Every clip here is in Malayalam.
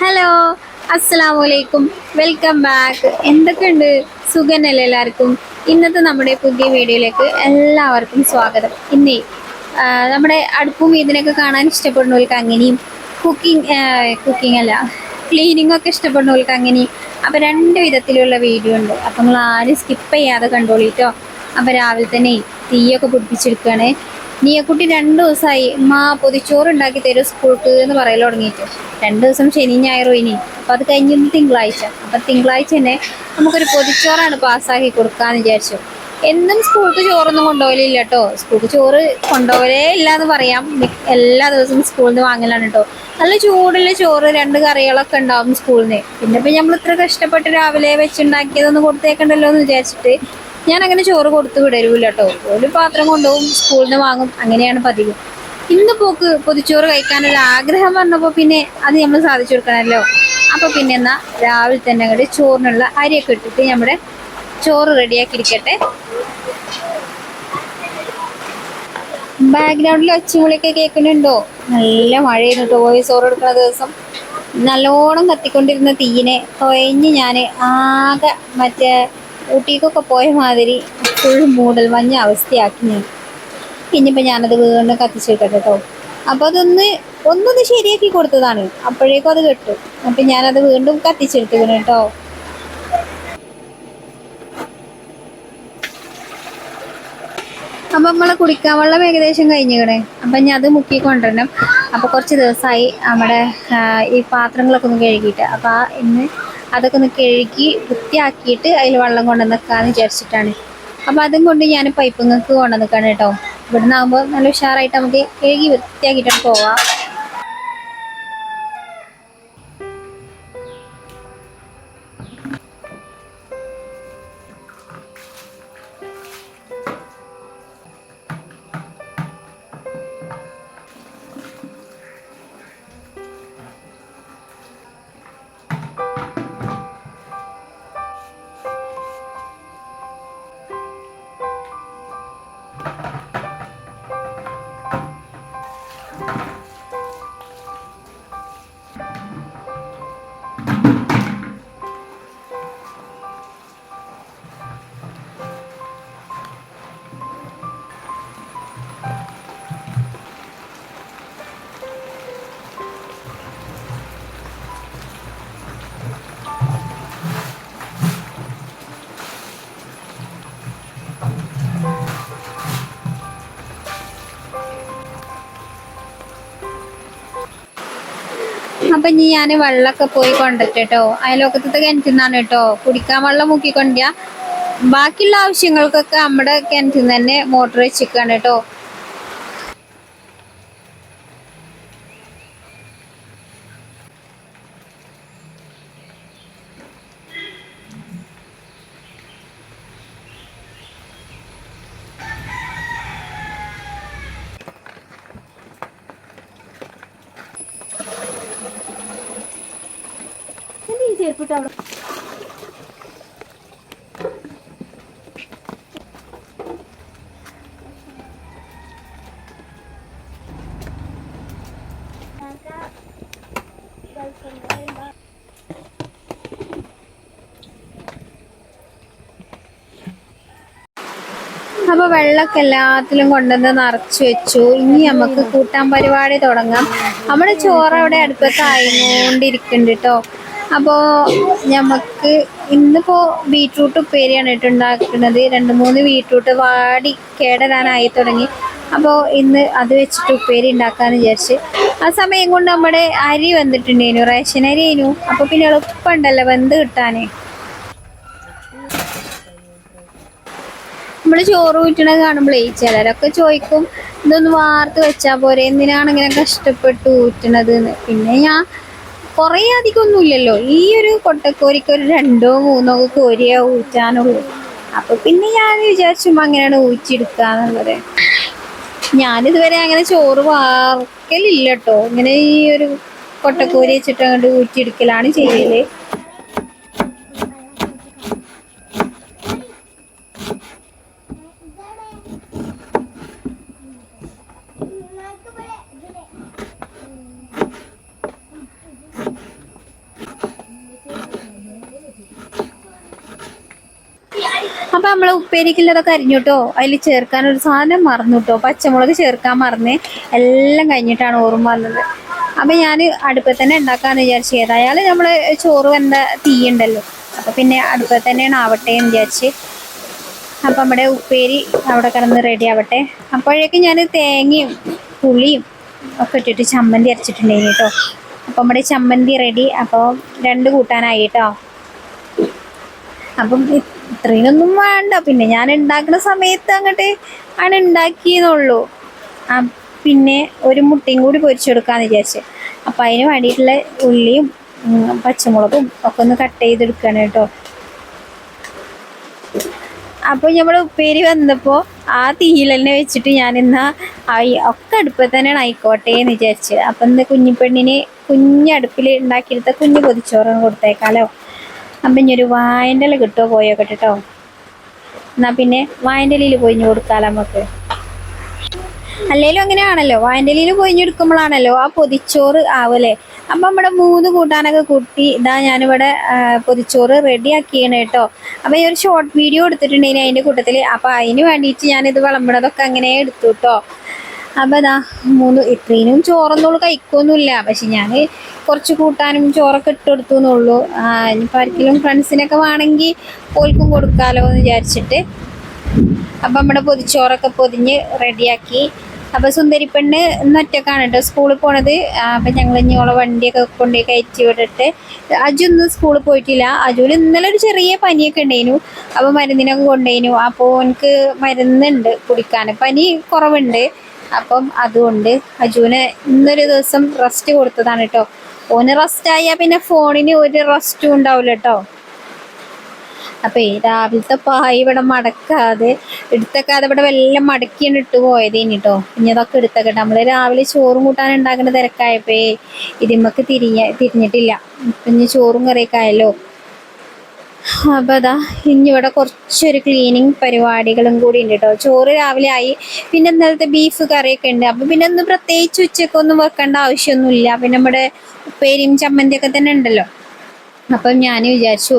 ഹലോ അലൈക്കും വെൽക്കം ബാക്ക് എന്തൊക്കെയുണ്ട്? സുഖനല്ലേ എല്ലാവർക്കും? ഇന്നത്തെ നമ്മുടെ പുതിയ വീഡിയോയിലേക്ക് എല്ലാവർക്കും സ്വാഗതം. ഇന്നേ നമ്മുടെ അടുപ്പും ഇതിനൊക്കെ കാണാൻ ഇഷ്ടപ്പെടുന്നവർക്ക് അങ്ങനെയും കുക്കിംഗ് കുക്കിംഗ് അല്ല ക്ലീനിങ് ഒക്കെ ഇഷ്ടപ്പെടുന്നവർക്ക് അങ്ങനെയും അപ്പം രണ്ട് വിധത്തിലുള്ള വീഡിയോ ഉണ്ട്. അപ്പം നിങ്ങൾ ആരും സ്കിപ്പ് ചെയ്യാതെ കണ്ടോളിട്ടോ. അപ്പം രാവിലെ തന്നെ തീയൊക്കെ പിടിപ്പിച്ചെടുക്കുകയാണ് നീയക്കുട്ടി രണ്ട് ദിവസമായി മാ പൊതിച്ചോറ് ഉണ്ടാക്കി തരും സ്കൂൾക്ക് എന്ന് പറയൽ തുടങ്ങിയിട്ട്. രണ്ട് ദിവസം ശനി ഞായറും ഇനി. അപ്പം അത് കഴിഞ്ഞിട്ട് തിങ്കളാഴ്ച. അപ്പം തിങ്കളാഴ്ച തന്നെ നമുക്കൊരു പൊതിച്ചോറാണ് പാസ്സാക്കി കൊടുക്കാമെന്ന് വിചാരിച്ചു. എന്നും സ്കൂൾക്ക് ചോറൊന്നും കൊണ്ടുപോകലില്ല കേട്ടോ സ്കൂൾക്ക് ചോറ് കൊണ്ടുപോകലേ ഇല്ല എന്ന് പറയാം എല്ലാ ദിവസവും സ്കൂളിൽ നിന്ന് വാങ്ങലാണ് കേട്ടോ നല്ല ചൂടുള്ള ചോറ് രണ്ട് കറികളൊക്കെ ഉണ്ടാവും സ്കൂളിൽ നിന്ന്. പിന്നെ ഇപ്പം നമ്മൾ ഇത്ര കഷ്ടപ്പെട്ട് രാവിലെ വെച്ചുണ്ടാക്കിയതൊന്നും കൊടുത്തേക്കണ്ടല്ലോ എന്ന് വിചാരിച്ചിട്ട് ഞാൻ അങ്ങനെ ചോറ് കൊടുത്തു വിടരൂല കേട്ടോ ഒരു പാത്രം കൊണ്ടുപോകും സ്കൂളിൽ നിന്ന് വാങ്ങും അങ്ങനെയാണ് പതിവ്. ഇന്ന് പോക്ക് പൊതിച്ചോറ് കഴിക്കാനുള്ള ആഗ്രഹം വന്നപ്പോൾ പിന്നെ അത് നമ്മൾ സാധിച്ചു കൊടുക്കണല്ലോ. അപ്പോൾ പിന്നെ എന്നാ രാവിലെ തന്നെ അങ്ങോട്ട് ചോറിനുള്ള അരിയൊക്കെ ഇട്ടിട്ട് നമ്മുടെ ചോറ് റെഡിയാക്കി ഇരിക്കട്ടെ ബാക്ക്ഗ്രൗണ്ടിൽ ഒച്ചമുളിയൊക്കെ കേൾക്കുന്നുണ്ടോ? നല്ല മഴയായിരുന്നു കേട്ടോ വോയിസ് ഓർ എടുക്കുന്ന ദിവസം. നല്ലോണം കത്തിക്കൊണ്ടിരുന്ന തീയിനെ കൊയഞ്ഞ് ഞാൻ ആകെ മറ്റേ ഊട്ടിക്കൊക്കെ പോയ മാതിരി ഫുൾ മൂടൽ മഞ്ഞ അവസ്ഥയാക്കി ഞാൻ. ഇനിയിപ്പോൾ ഞാനത് വീണ്ടും കത്തിച്ചെടുക്കട്ടെ കേട്ടോ അപ്പോൾ അതൊന്ന് ഒന്നൊന്ന് ശരിയാക്കി കൊടുത്തതാണ്. അപ്പോഴേക്കും അത് കിട്ടും. അപ്പം ഞാനത് വീണ്ടും കത്തിച്ചെടുത്തിരുന്നു കേട്ടോ അപ്പം നമ്മളെ കുടിക്കാൻ വെള്ളം ഏകദേശം കഴിഞ്ഞിക്കണേ അപ്പം ഞാൻ അത് മുക്കി കൊണ്ടുവരണം. അപ്പോൾ കുറച്ച് ദിവസമായി നമ്മുടെ ഈ പാത്രങ്ങളൊക്കെ ഒന്ന് കഴുകിയിട്ട്. അപ്പോൾ ആ ഇന്ന് അതൊക്കെ ഒന്ന് കഴുകി വൃത്തിയാക്കിയിട്ട് അതിൽ വെള്ളം കൊണ്ടുവന്നിക്കാന്ന് വിചാരിച്ചിട്ടാണ്. അപ്പോൾ അതും കൊണ്ട് ഞാൻ പൈപ്പിങ്ങൾക്ക് കൊണ്ടുവന്നിക്കാണ് കേട്ടോ. ഇവിടുന്ന് ആകുമ്പോൾ നല്ല ഉഷാറായിട്ട് നമുക്ക് കഴുകി വൃത്തിയാക്കിയിട്ട് പോവാം. അപ്പൊ ഇനി ഞാൻ വെള്ളമൊക്കെ പോയി കൊണ്ടിട്ടോ അയലോക്കത്തെ കിണറ്റിൽ നിന്നാണ് കേട്ടോ. കുടിക്കാൻ വെള്ളം മുക്കിക്കൊണ്ടിയ ബാക്കിയുള്ള ആവശ്യങ്ങൾക്കൊക്കെ നമ്മുടെ കിണറ്റിൽ നിന്ന് തന്നെ മോട്ടർ വെച്ചിരിക്കുകയാണ് കേട്ടോ. അപ്പൊ വെള്ളമൊക്കെ എല്ലാത്തിലും കൊണ്ടുവന്ന് നിറച്ചു വെച്ചു. ഇനി നമുക്ക് കൂട്ടാൻ പരിപാടി തുടങ്ങാം. നമ്മുടെ ചോറ് അവിടെ അടുപ്പത്ത് ആയിക്കൊണ്ടിരിക്കുന്നുണ്ട് കേട്ടോ. അപ്പോൾ നമുക്ക് ഇന്നിപ്പോൾ ബീട്രൂട്ട് ഉപ്പേരിയാണ് കേട്ടോ ഉണ്ടാക്കുന്നത് രണ്ട് മൂന്ന് ബീട്രൂട്ട് വാടി കേടരാനായി തുടങ്ങി. അപ്പോൾ ഇന്ന് അത് വെച്ചിട്ട് ഉപ്പേരി ഉണ്ടാക്കാന്ന് വിചാരിച്ച്. ആ സമയം കൊണ്ട് നമ്മുടെ അരി വന്നിട്ടുണ്ടേനു റേഷൻ അരി ആയിരുന്നു അപ്പോൾ പിന്നെ എളുപ്പമുണ്ടല്ലോ വെന്ത് കിട്ടാനേ. നമ്മൾ ചോറ് വീട്ടണ കാണുമ്പോഴേ ചിലരൊക്കെ ചോദിക്കും ഇതൊന്ന് വാർത്ത് വെച്ചാ പോരെ എന്തിനാണ് ഇങ്ങനെ കഷ്ടപ്പെട്ട് ഊറ്റണത്? പിന്നെ ഞാൻ കുറേ അധികം ഒന്നുമില്ലല്ലോ ഈ ഒരു കൊട്ടക്കോരിക്ക് ഒരു രണ്ടോ മൂന്നോ കോരിയോ ഊറ്റാനുള്ളൂ. അപ്പൊ പിന്നെ ഞാൻ വിചാരിച്ചു അങ്ങനെയാണ് ഊറ്റിയെടുക്കാന്നുള്ളത്. ഞാനിതുവരെ അങ്ങനെ ചോറ് വാർക്കലില്ല കേട്ടോ ഇങ്ങനെ ഈ ഒരു കൊട്ടക്കോരി വെച്ചിട്ട് അങ്ങോട്ട് ഊറ്റിയെടുക്കലാണ് ചെയ്യൽ അപ്പൊ നമ്മളെ ഉപ്പേരിക്കുള്ളതൊക്കെ അരിഞ്ഞുട്ടോ. അതിൽ ചേർക്കാൻ ഒരു സാധനം മറന്നു കേട്ടോ പച്ചമുളക് ചേർക്കാൻ മറന്ന് എല്ലാം കഴിഞ്ഞിട്ടാണ് ഓർമ്മ വന്നത്. അപ്പൊ ഞാൻ അടുപ്പിൽ തന്നെ ഉണ്ടാക്കാന്ന് വിചാരിച്ചു ഏതായാലും നമ്മൾ ചോറ് വെന്ത തീയുണ്ടല്ലോ. അപ്പൊ പിന്നെ അടുപ്പിൽ തന്നെയാണ് ആവട്ടെ എന്ന് വിചാരിച്ച്. അപ്പം നമ്മുടെ ഉപ്പേരി അവിടെ കിടന്ന് റെഡി ആവട്ടെ. അപ്പോഴേക്കും ഞാൻ തേങ്ങയും പുളിയും ഒക്കെ ഇട്ടിട്ട് ചമ്മന്തി അരച്ചിട്ടുണ്ടായിരുന്നു കേട്ടോ അപ്പം നമ്മുടെ ചമ്മന്തി റെഡി അപ്പോൾ രണ്ട് കൂട്ടാനായി കേട്ടോ അപ്പം ഇത്രയൊന്നും വേണ്ട. പിന്നെ ഞാൻ ഉണ്ടാക്കുന്ന സമയത്ത് അങ്ങോട്ട് ആണ് ഉണ്ടാക്കിയെന്നുള്ളൂ ആ പിന്നെ ഒരു മുട്ടയും കൂടി പൊരിച്ചെടുക്കാന്ന് വിചാരിച്ച്. അപ്പം അതിന് വേണ്ടിയിട്ടുള്ള ഉള്ളിയും പച്ചമുളകും ഒക്കെ ഒന്ന് കട്ട് ചെയ്തെടുക്കണം കേട്ടോ. അപ്പോൾ നമ്മൾ ഉപ്പേരി വന്നപ്പോൾ ആ തീയിൽ തന്നെ വെച്ചിട്ട് ഞാൻ എന്നാ ഒക്കെ അടുപ്പിൽ തന്നെയാണ് ആയിക്കോട്ടെ എന്ന് വിചാരിച്ച്. അപ്പം ഇന്ന് കുഞ്ഞിപ്പെണ്ണിന് കുഞ്ഞടുപ്പിൽ ഉണ്ടാക്കിയെടുത്ത കുഞ്ഞു പൊതിച്ചോറാണ് കൊടുത്തേക്കാലോ അപ്പം ഇനി ഒരു വായന്റെ കിട്ടുമോ പോയോ കേട്ടോ? എന്നാൽ പിന്നെ വായന്റെ ഇലയിൽ പൊയിഞ്ഞു കൊടുക്കാലോ നമുക്ക്. അല്ലേലും അങ്ങനെയാണല്ലോ വായന്റെലിയിൽ പൊയിഞ്ഞെടുക്കുമ്പോഴാണല്ലോ ആ പൊതിച്ചോറ് ആവല്ലേ? അപ്പം നമ്മുടെ മൂന്ന് കൂട്ടാനൊക്കെ കൂട്ടി ഇതാ ഞാനിവിടെ പൊതിച്ചോറ് റെഡി ആക്കിയാണ് കേട്ടോ. അപ്പം ഈ ഒരു ഷോർട്ട് വീഡിയോ എടുത്തിട്ടുണ്ടെങ്കിൽ അതിന്റെ കൂട്ടത്തിൽ അപ്പം അതിന് വേണ്ടിയിട്ട് ഞാനിത് വിളമ്പണതൊക്കെ അങ്ങനെ എടുത്തു കേട്ടോ. അപ്പം ഇതാ മൂന്ന് ഇത്രയും ചോറൊന്നുള്ളൂ കഴിക്കൊന്നുമില്ല. പക്ഷെ ഞാൻ കുറച്ച് കൂട്ടാനും ചോറൊക്കെ ഇട്ട് കൊടുത്തു എന്നുള്ളൂ ഇനിയിപ്പോൾ ആർക്കെങ്കിലും ഫ്രണ്ട്സിനൊക്കെ വേണമെങ്കിൽ ഓൽക്കും കൊടുക്കാമല്ലോ എന്ന് വിചാരിച്ചിട്ട്. അപ്പം നമ്മുടെ പൊതിച്ചോറൊക്കെ പൊതിഞ്ഞ് റെഡിയാക്കി. അപ്പം സുന്ദരി പെണ്ണ് ഇന്ന് ഒറ്റക്കാണ് കേട്ടോ സ്കൂളിൽ പോണത്. അപ്പം ഞങ്ങൾ ഇനി ഓളെ വണ്ടിയൊക്കെ കൊണ്ടുപോയി കയറ്റി വിട്ടിട്ട് അജു ഇന്ന് സ്കൂളിൽ പോയിട്ടില്ല. അജുവിന് ഇന്നലെ ഒരു ചെറിയ പനിയൊക്കെ ഉണ്ടായിരുന്നു. അപ്പം മരുന്നിനൊക്കെ കൊണ്ടുപോയിനു അപ്പോൾ എനിക്ക് മരുന്നുണ്ട് കുടിക്കാൻ. പനി കുറവുണ്ട്. അപ്പം അതുകൊണ്ട് അജുവിന് ഇന്നൊരു ദിവസം റെസ്റ്റ് കൊടുത്തതാണ് കേട്ടോ ഓന് റെസ്റ്റ് ആയാൽ പിന്നെ ഫോണിന് ഒരു റെസ്റ്റും ഉണ്ടാവില്ല കേട്ടോ അപ്പൊ രാവിലത്തെ പായ് ഇവിടെ മടക്കാതെ എടുത്തക്കാതെ ഇവിടെ വെല്ലം മടക്കിയാണ് ഇട്ട് പോയതേനി കേട്ടോ ഇനി അതൊക്കെ എടുത്തക്കട്ടെ നമ്മൾ രാവിലെ ചോറും കൂട്ടാൻ ഉണ്ടാക്കുന്ന തിരക്കായപ്പോ ഇതിമ്മക്ക് തിരിഞ്ഞ തിരിഞ്ഞിട്ടില്ല. ഇനി ചോറും കറിയൊക്കെ ആയല്ലോ. അപ്പൊ അതാ ഇനി ഇവിടെ കുറച്ചൊരു ക്ലീനിങ് പരിപാടികളും കൂടി ഉണ്ട് കേട്ടോ ചോറ് രാവിലെ ആയി. പിന്നെ ഇന്നലത്തെ ബീഫ് കറിയൊക്കെ ഉണ്ട്. അപ്പോൾ പിന്നെ ഒന്ന് പ്രത്യേകിച്ച് ഉച്ചക്കൊന്നും വെക്കേണ്ട ആവശ്യമൊന്നുമില്ല. പിന്നെ നമ്മുടെ ഉപ്പേരിയും ചമ്മന്തിയൊക്കെ തന്നെ ഉണ്ടല്ലോ. അപ്പം ഞാൻ വിചാരിച്ചു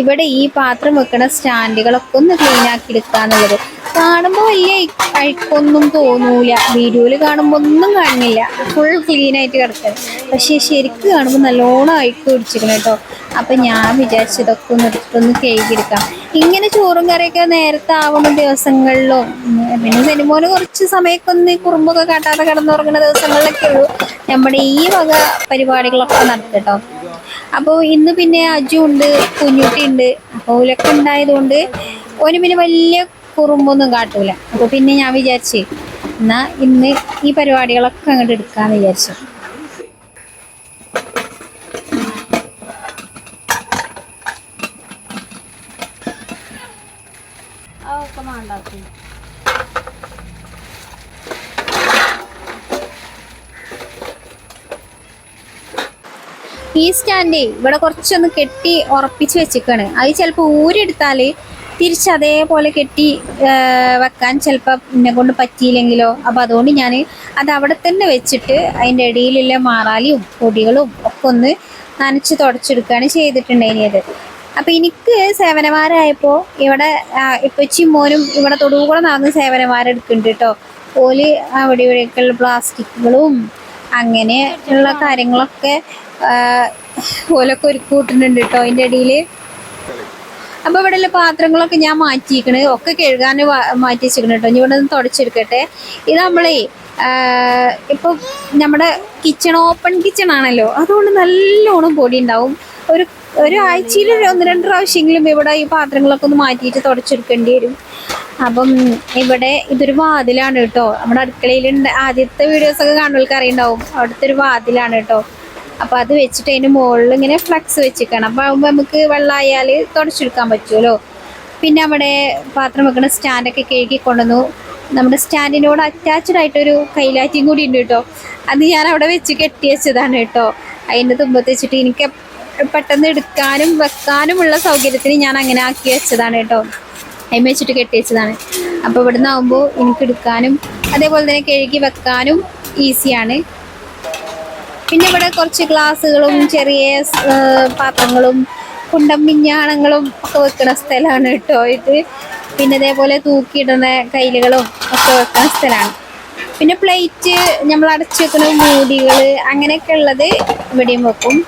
ഇവിടെ ഈ പാത്രം വെക്കണ സ്റ്റാൻഡുകളൊക്കെ ഒന്ന് ക്ലീൻ ആക്കി എടുക്കാന്നുള്ളത്. കാണുമ്പോൾ വലിയ അഴുക്കൊന്നും തോന്നൂല. വീഡിയോയിൽ കാണുമ്പോൾ ഒന്നും കാണുന്നില്ല. ഫുൾ ക്ലീൻ ആയിട്ട് കിടക്കുന്നത് പക്ഷേ ശരിക്കും കാണുമ്പോൾ നല്ലോണം അഴുക്ക് പിടിച്ചിരിക്കണം കേട്ടോ. അപ്പം ഞാൻ വിചാരിച്ചു ഇതൊക്കെ ഒന്ന് എടുത്തൊന്ന് കഴുകിയെടുക്കാം ഇങ്ങനെ ചോറും കറിയൊക്കെ നേരത്തെ ആവുന്ന ദിവസങ്ങളിലും പിന്നെ സിനിമോന് കുറച്ച് സമയമൊക്കെ ഒന്ന് കുറുമ്പൊക്കെ കാട്ടാതെ കിടന്നുറങ്ങുന്ന ദിവസങ്ങളിലൊക്കെ ഉള്ളൂ. നമ്മുടെ ഈ വക പരിപാടികളൊക്കെ നടക്കട്ടോ അപ്പോൾ ഇന്ന് പിന്നെ അജു ഉണ്ട് കുഞ്ഞുട്ടി ഉണ്ട്. അപ്പോൾ ഓലൊക്കെ ഉണ്ടായതുകൊണ്ട് ഓന് പിന്നെ വലിയ കുറുമ്പൊന്നും കാട്ടൂല. അപ്പോൾ പിന്നെ ഞാൻ വിചാരിച്ചു എന്നാ ഇന്ന് ഈ പരിപാടികളൊക്കെ അങ്ങോട്ട് എടുക്കാന്ന് വിചാരിച്ചു. ഈ സ്റ്റാൻഡ് ഇവിടെ കുറച്ചൊന്ന് കെട്ടി ഉറപ്പിച്ച് വെച്ചിക്കാണ്. അത് ചിലപ്പോൾ ഊരെടുത്താൽ തിരിച്ച് അതേപോലെ കെട്ടി വെക്കാൻ ചിലപ്പോൾ എന്നെ കൊണ്ട് പറ്റിയില്ലെങ്കിലോ? അപ്പം അതുകൊണ്ട് ഞാൻ അത് അവിടെ തന്നെ വെച്ചിട്ട് അതിന്റെ ഇടയിലുള്ള മാറാലിയും പൊടികളും ഒക്കെ ഒന്ന് നനച്ച് തുടച്ചെടുക്കുകയാണ് ചെയ്തിട്ടുണ്ടായിരുന്നത് അപ്പം എനിക്ക് സേവനമാരായപ്പോൾ ഇവിടെ ഇപ്പച്ചി മോനും ഇവിടെ തൊടുകൂടെ നടന്ന് സേവനമാരെടുക്കുന്നുണ്ട് കേട്ടോ. ഓൽ അവിടെ ഇവിടെയൊക്കെയുള്ള പ്ലാസ്റ്റിക്കുകളും അങ്ങനെ ഉള്ള കാര്യങ്ങളൊക്കെ ഓലൊക്കെ ഒരുക്കി കൂട്ടുന്നുണ്ട് കേട്ടോ. അതിന്റെ ഇടയിൽ അപ്പൊ ഇവിടെയുള്ള പാത്രങ്ങളൊക്കെ ഞാൻ മാറ്റിയിരിക്കണ്. ഒക്കെ കഴുകാൻ മാറ്റി വെച്ചിരിക്കണം കേട്ടോ ഇനി ഇവിടെ നിന്ന് തുടച്ചെടുക്കട്ടെ ഇത് നമ്മളെ ഇപ്പൊ നമ്മുടെ കിച്ചൺ ഓപ്പൺ കിച്ചൺ ആണല്ലോ. അതുകൊണ്ട് നല്ലോണം പൊടി ഉണ്ടാവും. ഒരു ഒരു ഒന്ന് രണ്ട് പ്രാവശ്യമെങ്കിലും ഇവിടെ ഈ പാത്രങ്ങളൊക്കെ ഒന്ന് മാറ്റിയിട്ട് തുടച്ചെടുക്കേണ്ടി വരും. അപ്പം ഇവിടെ ഇതൊരു വാതിലാണ് കേട്ടോ നമ്മുടെ അടുക്കളയിൽ ആദ്യത്തെ വീഡിയോസ് ഒക്കെ കാണുന്നവർക്ക് അറിയുണ്ടാവും. അവിടുത്തെ ഒരു വാതിലാണ് കേട്ടോ അപ്പൊ അത് വെച്ചിട്ട് അതിന് മുകളിൽ ഇങ്ങനെ ഫ്ലക്സ് വെച്ചിരിക്കണം. അപ്പൊ ആകുമ്പോ നമുക്ക് വെള്ളമായാൽ തുടച്ചെടുക്കാൻ പറ്റുമല്ലോ പിന്നെ അവിടെ പാത്രം വെക്കുന്ന സ്റ്റാൻഡൊക്കെ കഴുകി കൊണ്ടുവന്നു. നമ്മുടെ സ്റ്റാൻഡിനോട് അറ്റാച്ച്ഡ് ആയിട്ടൊരു കൈലാറ്റിയും കൂടി ഉണ്ട് കേട്ടോ. അത് ഞാൻ അവിടെ വെച്ച് കെട്ടി വെച്ചതാണ് കേട്ടോ. അതിന്റെ തുമ്പത്ത് വെച്ചിട്ട് എനിക്ക് പെട്ടെന്ന് എടുക്കാനും വെക്കാനുമുള്ള സൗകര്യത്തിന് ഞാൻ അങ്ങനെ ആക്കി വെച്ചതാണ് കേട്ടോ. അതിന് വെച്ചിട്ട് കെട്ടി വെച്ചതാണ്. അപ്പോൾ ഇവിടുന്ന് ആകുമ്പോൾ എനിക്ക് എടുക്കാനും അതേപോലെ തന്നെ കഴുകി വെക്കാനും ഈസിയാണ് പിന്നെ ഇവിടെ കുറച്ച് ഗ്ലാസ്സുകളും ചെറിയ പാത്രങ്ങളും കുണ്ടം മിഞ്ഞാണങ്ങളും ഒക്കെ വെക്കുന്ന സ്ഥലമാണ് കേട്ടോ ഇത്. പിന്നെ ഇതേപോലെ തൂക്കിയിടുന്ന കയ്യിലുകളും ഒക്കെ വെക്കുന്ന സ്ഥലമാണ്. പിന്നെ പ്ലേറ്റ് നമ്മൾ അടച്ചു വെക്കുന്ന മൂടികൾ അങ്ങനെയൊക്കെ ഉള്ളത് ഇവിടെയും വെക്കും.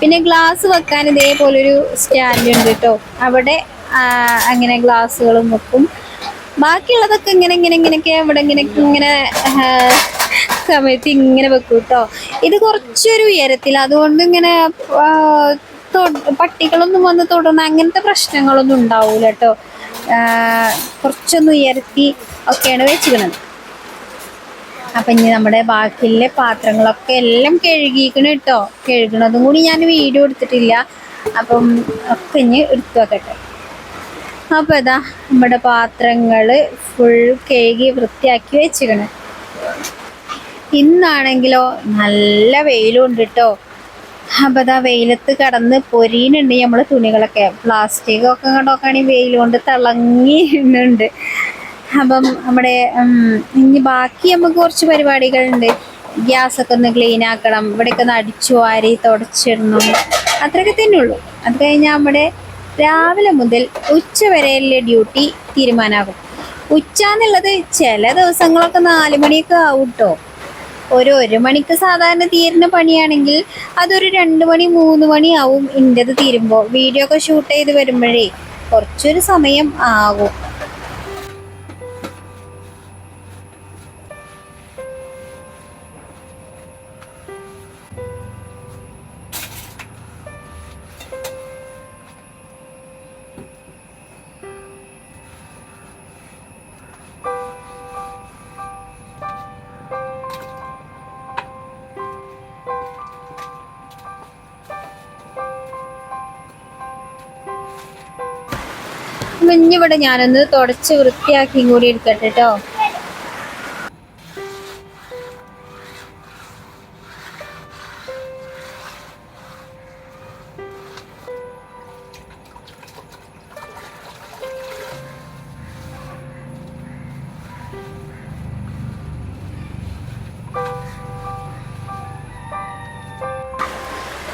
പിന്നെ ഗ്ലാസ് വെക്കാൻ ഇതേപോലൊരു സ്റ്റാൻഡ് ഉണ്ട് കേട്ടോ. അവിടെ അങ്ങനെ ഗ്ലാസ്സുകളും വെക്കും. ബാക്കിയുള്ളതൊക്കെ ഇങ്ങനെ ഇങ്ങനെ ഇങ്ങനെയൊക്കെ ഇവിടെ ഇങ്ങനെ ഇങ്ങനെ സമയത്ത് ഇങ്ങനെ വെക്കും കേട്ടോ ഇത് കുറച്ചൊരു ഉയരത്തിൽ അതുകൊണ്ട് ഇങ്ങനെ പട്ടികളൊന്നും വന്ന് തൊടുന്ന അങ്ങനത്തെ പ്രശ്നങ്ങളൊന്നും ഉണ്ടാവൂല കേട്ടോ കുറച്ചൊന്ന് ഉയർത്തി ഒക്കെയാണ് വെച്ചിരിക്കുന്നത് അപ്പം ഇനി നമ്മുടെ ബാക്കിയിലെ പാത്രങ്ങളൊക്കെ എല്ലാം കഴുകിയിരിക്കണം കേട്ടോ കഴുകണതും കൂടി ഞാൻ വീഡിയോ എടുത്തിട്ടില്ല. അപ്പം ഒക്കെ ഇനി എടുത്തു വെക്കട്ടെ. അപ്പോൾ ഇതാ നമ്മുടെ പാത്രങ്ങൾ ഫുൾ കഴുകി വൃത്തിയാക്കി വെച്ചിരിക്കണം. ഇന്നാണെങ്കിലോ നല്ല വെയിലും ഉണ്ട് കേട്ടോ അപ്പം അതാ വെയിലത്ത് കടന്ന് പൊരിയുന്നുണ്ട് നമ്മൾ തുണികളൊക്കെ. പ്ലാസ്റ്റിക് ഒക്കെ കണ്ടോക്കാണെങ്കിൽ വെയിൽ കൊണ്ട് തിളങ്ങിയിട്ടുണ്ട് അപ്പം നമ്മുടെ ഇനി ബാക്കി നമുക്ക് കുറച്ച് പരിപാടികളുണ്ട്. ഗ്യാസൊക്കെ ഒന്ന് ക്ലീൻ ആക്കണം ഇവിടെയൊക്കെ ഒന്ന് അടിച്ചു വാരി തുടച്ചിടണം. അത്രയൊക്കെ തന്നെ ഉള്ളൂ അത് കഴിഞ്ഞാൽ നമ്മുടെ രാവിലെ മുതൽ ഉച്ച വരെയുള്ള ഡ്യൂട്ടി തീരുമാനമാകും ഉച്ച എന്നുള്ളത് ചില ദിവസങ്ങളൊക്കെ നാല് മണിയൊക്കെ ആവും കേട്ടോ ഒരു ഒരു മണിക്ക് സാധാരണ തീരുന്ന പണിയാണെങ്കിൽ അതൊരു രണ്ട് മണി മൂന്ന് മണി ആവും ഇന്റെത് തീരുമ്പോൾ വീഡിയോ ഒക്കെ ഷൂട്ട് ചെയ്ത് വരുമ്പോഴേ കുറച്ചൊരു സമയം ആകും ഇനിയിവിടെ ഞാനൊന്ന് തുടച്ച് വൃത്തിയാക്കി കൂടി എടുക്കട്ടെ കേട്ടോ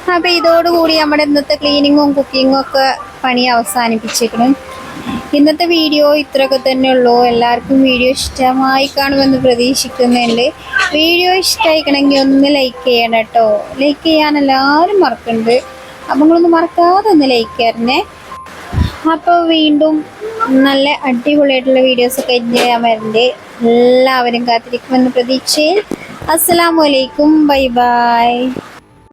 അപ്പൊ ഇതോടുകൂടി നമ്മുടെ ഇന്നത്തെ ക്ലീനിങ്ങും കുക്കിങ്ങും ഒക്കെ പണി അവസാനിപ്പിച്ചേക്കണം ഇന്നത്തെ വീഡിയോ ഇത്രയൊക്കെ തന്നെ ഉള്ളൂ. എല്ലാവർക്കും വീഡിയോ ഇഷ്ടമായി കാണുമെന്ന് പ്രതീക്ഷിക്കുന്നുണ്ട്. വീഡിയോ ഇഷ്ടമായിക്കണമെങ്കിൽ ഒന്ന് ലൈക്ക് ചെയ്യണം കേട്ടോ. ലൈക്ക് ചെയ്യാൻ എല്ലാവരും മറക്കുന്നുണ്ട് അപ്പം നിങ്ങളൊന്ന് മറക്കാതെ ഒന്ന് ലൈക്ക് ചെയ്യണേ അപ്പോൾ വീണ്ടും നല്ല അടിപൊളിയായിട്ടുള്ള വീഡിയോസൊക്കെ എൻജോയ് ചെയ്യാൻ വരുന്നുണ്ട് എല്ലാവരും കാത്തിരിക്കുമെന്ന് പ്രതീക്ഷയിൽ അസ്സലാമു അലൈക്കും. Bye bye